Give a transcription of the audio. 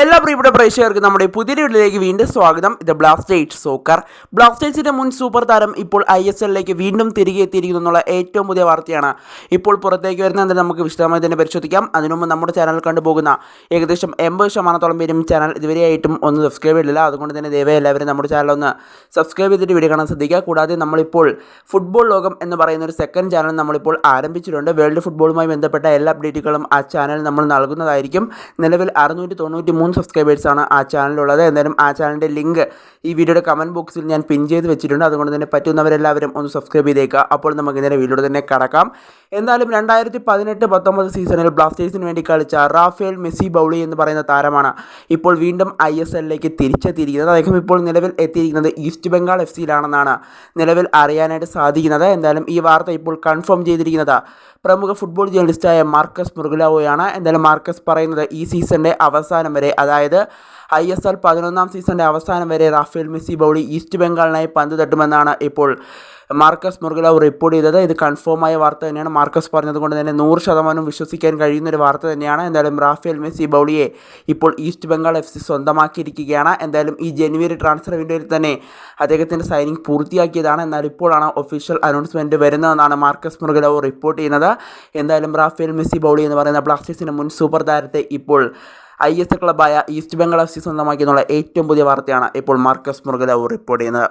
എല്ലാ പ്രിയപ്പെട്ട പ്രേക്ഷകർക്കും നമ്മുടെ പുതിയ വീട്ടിലേക്ക് വീണ്ടും സ്വാഗതം. ഇത് ബ്ലാസ്റ്റേഴ്സ് സോക്കർ ബ്ലാസ്റ്റേഴ്സിന്റെ മുൻ സൂപ്പർ താരം ഇപ്പോൾ ഐ എസ് എല്ലിലേക്ക് വീണ്ടും തിരികെ എത്തിയിരിക്കുന്നു എന്നുള്ള ഏറ്റവും പുതിയ വാർത്തയാണ്. ഇപ്പോൾ പുറത്തേക്ക് എന്തായാലും നമുക്ക് വിശദമായി തന്നെ പരിശോധിക്കാം. അതിനുമുമ്പ് നമ്മുടെ ചാനൽ കണ്ടുപോകുന്ന ഏകദേശം എൺപത് ശതമാനത്തോളം പേരും ചാനൽ ഇതുവരെയായിട്ടും ഒന്ന് സബ്സ്ക്രൈബ് ചെയ്തില്ല അതുകൊണ്ട് തന്നെ ദയവായി എല്ലാവരും നമ്മുടെ ചാനൽ ഒന്ന് സബ്സ്ക്രൈബ് ചെയ്തിട്ട് വീഡിയോ കാണാൻ ശ്രദ്ധിക്കുക. കൂടാതെ നമ്മളിപ്പോൾ ഫുട്ബോൾ ലോകം എന്ന് പറയുന്ന ഒരു സെക്കൻഡ് ചാനൽ നമ്മളിപ്പോൾ ആരംഭിച്ചിട്ടുണ്ട്. വേൾഡ് ഫുട്ബോളുമായി ബന്ധപ്പെട്ട എല്ലാ അപ്ഡേറ്റുകളും ആ ചാനൽ നമ്മൾ നൽകുന്നതായിരിക്കും. നിലവിൽ അറുന്നൂറ്റി മൂന്ന് സബ്സ്ക്രൈബേഴ്സാണ് ആ ചാനലിലുള്ളത്. എന്തായാലും ആ ചാനലിന്റെ ലിങ്ക് ഈ വീഡിയോയുടെ കമന്റ് ബോക്സിൽ ഞാൻ പിൻ ചെയ്ത് വെച്ചിട്ടുണ്ട്. അതുകൊണ്ട് തന്നെ പറ്റുന്നവരെല്ലാവരും ഒന്ന് സബ്സ്ക്രൈബ് ചെയ്തേക്കുക. അപ്പോൾ നമുക്ക് ഇന്നലെ വീഡിയോയുടെ തന്നെ കടക്കാം. എന്തായാലും രണ്ടായിരത്തി പതിനെട്ട് പത്തൊമ്പത് സീസണിൽ ബ്ലാസ്റ്റേഴ്സിന് വേണ്ടി കളിച്ച റാഫേൽ മെസ്സി ബൗളി എന്ന് പറയുന്ന താരമാണ് ഇപ്പോൾ വീണ്ടും ഐ എസ് എല്ലിലേക്ക് തിരിച്ചെത്തിയിരിക്കുന്നത്. അദ്ദേഹം ഇപ്പോൾ നിലവിൽ എത്തിയിരിക്കുന്നത് ഈസ്റ്റ് ബംഗാൾ എഫ് സിയിലാണെന്നാണ് നിലവിൽ അറിയാനായിട്ട് സാധിക്കുന്നത്. എന്തായാലും ഈ വാർത്ത ഇപ്പോൾ കൺഫേം ചെയ്തിരിക്കുന്നത് പ്രമുഖ ഫുട്ബോൾ ജേർണലിസ്റ്റായ മാർക്കസ് മുർഗുലാവോയാണ് എന്തായാലും മാർക്കസ് പറയുന്നത് ഈ സീസണിന്റെ അവസാനം വരെ അതായത് ഐ എസ് എൽ പതിനൊന്നാം സീസണിന്റെ അവസാനം വരെ റാഫേൽ മെസ്സി ബൗളി ഈസ്റ്റ് ബംഗാളിനായി പന്ത് തട്ടുമെന്നാണ് ഇപ്പോൾ മാർക്കസ് മുർഗല റിപ്പോർട്ട് ചെയ്തത്. ഇത് കൺഫേമായ വാർത്ത തന്നെയാണ്. മാർക്കസ് പറഞ്ഞതുകൊണ്ട് തന്നെ നൂറ് ശതമാനം വിശ്വസിക്കാൻ കഴിയുന്ന ഒരു വാർത്ത തന്നെയാണ്. എന്തായാലും റാഫേൽ മെസ്സി ബൗളിയെ ഇപ്പോൾ ഈസ്റ്റ് ബംഗാൾ എഫ് സി സ്വന്തമാക്കിയിരിക്കുകയാണ്. എന്തായാലും ഈ ജനുവരി ട്രാൻസ്ഫർ വിൻഡോയിൽ തന്നെ അദ്ദേഹത്തിന്റെ സൈനിങ് പൂർത്തിയാക്കിയതാണ്. എന്നാൽ ഇപ്പോഴാണ് ഒഫീഷ്യൽ അനൗൺസ്മെന്റ് വരുന്നതെന്നാണ് മാർക്കസ് മുർഗുലാവ് റിപ്പോർട്ട് ചെയ്യുന്നത്. എന്തായാലും റാഫേൽ മെസ്സി ബൗളി എന്ന് പറയുന്ന ബ്ലാസ്റ്റേഴ്സിന്റെ മുൻ സൂപ്പർ താരത്തെ ഇപ്പോൾ ഐ എസ് ക്ലബായ ഈസ്റ്റ് ബംഗാൾ എഫ് സി സ്വന്തമാക്കിയെന്നുള്ള ഏറ്റവും പുതിയ വാർത്തയാണ് ഇപ്പോൾ മാർക്കസ് മുർഗലാവ് റിപ്പോർട്ട് ചെയ്യുന്നത്.